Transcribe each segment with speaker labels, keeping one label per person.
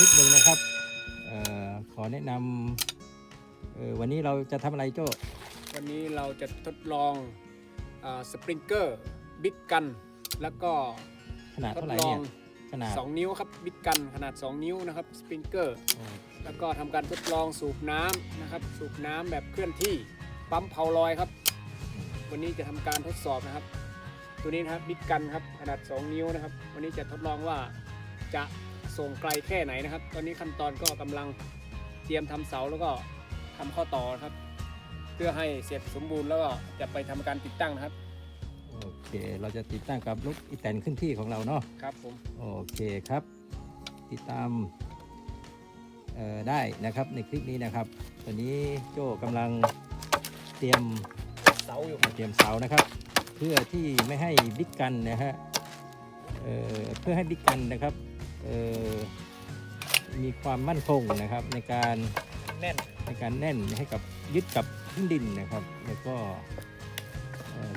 Speaker 1: คลิปหนึ่งนะครับเออขอแนะนำเออวันนี้เราจะทำอะไรโจ้
Speaker 2: วันนี้เราจะทดลองสปริงเกอร์บิ๊กกัน แล้วก็
Speaker 1: ขนาด
Speaker 2: ทด
Speaker 1: เท่าไหร่
Speaker 2: ลอ
Speaker 1: เนี่
Speaker 2: ง
Speaker 1: ยขนาด
Speaker 2: 2นิ้วครับบิ๊กกันขนาด 2 นิ้วนะครับสปริงเกอร์
Speaker 1: โอ้
Speaker 2: แล้วก็ทำการทดลองสูบน้ำนะครับ สูบน้ำแบบเคลื่อนที่ปั๊มเผาลอยครับ วันนี้จะทำการทดสอบนะครับ ตัวนี้นะครับบิ๊กกันครับขนาด 2 นิ้วนะครับ วันนี้จะทดลองว่าจะ ส่งไกลแค่ไหนนะครับ ตอนนี้ขั้นตอนก็กำลังเตรียมทำเสาแล้วก็ทำข้อต่อนะครับ เพื่อให้เสร็จสมบูรณ์แล้วก็จะไปทำการติดตั้งนะครับ
Speaker 1: โอเค เราจะติดตั้งกับรถอีแตนขึ้นที่ของเราเนาะ
Speaker 2: ครับผม
Speaker 1: โอเคครับ ติดตามเอ่อได้นะครับในคลิปนี้นะครับ ตอนนี้โจ้กำลังเตรียม
Speaker 2: เสาอยู่
Speaker 1: เตรียมเสานะครับ เพื่อที่ไม่ให้บิ๊กกันนะฮะเอ่อเพื่อให้บิ๊กกันนะครับเอ่อ มีความมั่นคงนะครับในการ
Speaker 2: แน่น
Speaker 1: ในการแน่นให้กับยึดกับพื้นดินนะครับ แล้วก็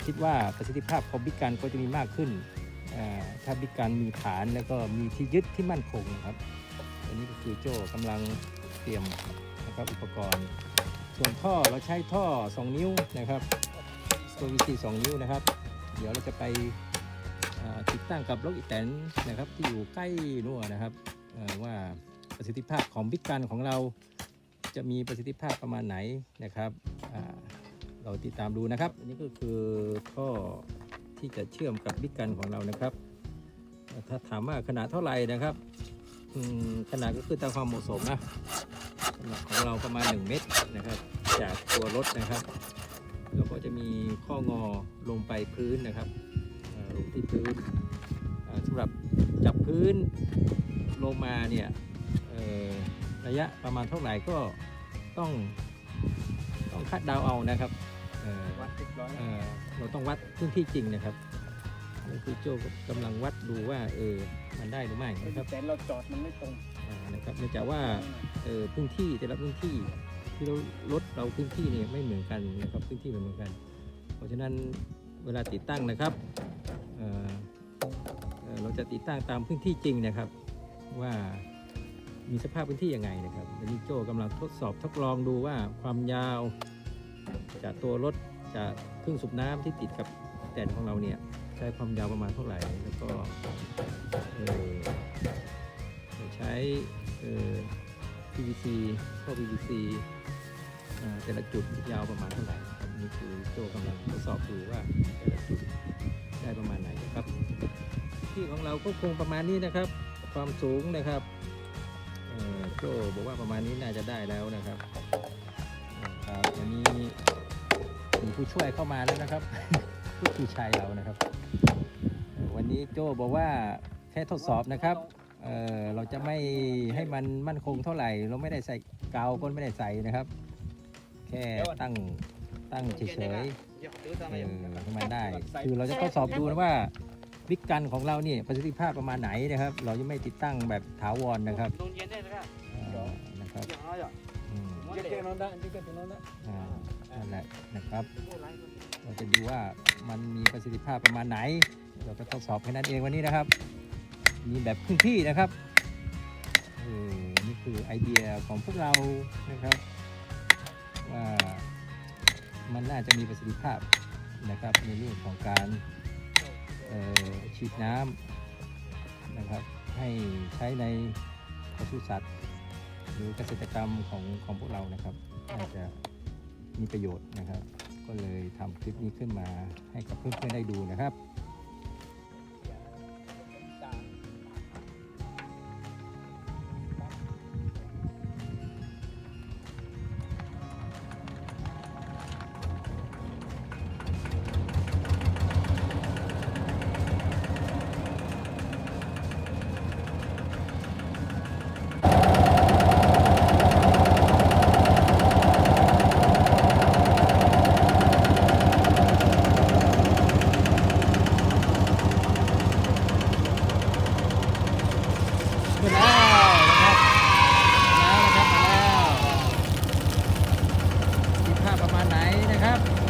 Speaker 1: คิดว่าประสิทธิภาพของบิกกันก็จะมีมากขึ้น ถ้าบิกกันมีฐานแล้วก็มีที่ยึดที่มั่นคงนะครับอันนี้ก็คือโจ้กำลังเตรียมนะครับอุปกรณ์ ส่วนท่อเราใช้ท่อ 2 นิ้วนะครับตัว VC 2 นิ้วนะครับ เดี๋ยวเราจะไป ติดตั้งกับรถอีแตนนะครับที่อยู่ใกล้นู่นนะครับว่าประสิทธิภาพของบิ๊กกันของเราจะมีประสิทธิภาพประมาณไหนนะครับเราติดตามดูนะครับอันนี้ก็คือท่อที่จะเชื่อมกับบิ๊กกันของเรานะครับ ถ้าถามว่าขนาดเท่าไหร่นะครับขนาดก็คือตามความเหมาะสมนะของเราประมาณ 1 เมตรนะครับ จากตัวรถนะครับ แล้วก็จะมีข้องอลงไปพื้นนะครับ ลงที่พื้นอ่าสำหรับจับพื้นลงมาเนี่ยเอ่อระยะประมาณเท่าไหร่ก็ต้องต้องคาดเดาเอานะครับเอ่อ
Speaker 2: วัดเรียบร้อย
Speaker 1: เอ่อเราต้องวัดพื้นที่จริงนะครับนี่คือโจกำลังวัดดูว่าเออมันได้หรือไม่นะครับ
Speaker 2: แต่เราจอดมันไม่ตรง
Speaker 1: อ่านะครับเนื่องจากว่าเออพื้นที่แต่ละพื้นที่ที่เรารถเราพื้นที่เนี่ยไม่เหมือนกันนะครับพื้นที่ไม่เหมือนกัน เพราะฉะนั้นเวลาติดตั้งนะครับ จะติดตั้งตามพื้นที่จริงนะครับ ว่ามีสภาพพื้นที่ยังไงนะครับอันนี้โจกำลังทดสอบทดลองดูว่าความยาวจากตัวรถจากเครื่องสูบน้ำที่ติดกับแตนของเราเนี่ยใช้ความยาวประมาณเท่าไหร่แล้วก็ใช้ PVC ท่อ PVC อแต่ละจุดยาวประมาณเท่าไหร่นะครับนี่คือโจกำลังทดสอบดูว่าแต่ละจุดได้ประมาณไหนนะครับ ที่ของเราก็คงประมาณนี้นะครับ ความสูงนะครับเอ่อโจบอกว่าประมาณนี้น่าจะได้แล้วนะครับครับวันนี้มีผู้ช่วยเข้ามาแล้วนะครับ ผู้ช่วยชายเรานะครับเอ่อวันนี้โจบอกว่าแค่ทดสอบนะครับเอ่อเราจะไม่ให้มันมั่นคงเท่าไหร่ เราไม่ได้ใส่กาวก็ไม่ได้ใส่นะครับ แค่ตั้งตั้งเฉยๆเออให้มันได้ คือเราจะทดสอบดูนะว่า วิกกันของเราเนี่ยประสิทธิภาพประมาณไหนนะครับ เรายังไม่ติดตั้งแบบถาวรนะครับ
Speaker 3: ลงเย็นได้ไหมครับ
Speaker 1: เอ่อนะครับ
Speaker 3: อย่างน้อยอะ
Speaker 1: อืม
Speaker 2: เจ๊เจ๊นอนได้เจ๊เจ๊นอนได้
Speaker 1: อ่านั่นแหละนะครับ เราจะดูว่ามันมีประสิทธิภาพประมาณไหน เราก็ทดสอบแค่นั้นเองวันนี้นะครับ มีแบบพื้นที่นะครับเออนี่คือไอเดียของพวกเรานะครับ ว่ามันน่าจะมีประสิทธิภาพนะครับในเรื่องของการเอ่อ ฉีดน้ำนะครับให้ใช้ในปศุสัตว์ หรือเกษตรกรรมของของพวกเรานะครับอาจจะมีประโยชน์นะครับ ก็เลยทำคลิปนี้ขึ้นมาให้กับเพื่อนๆได้ดูนะครับ ครับ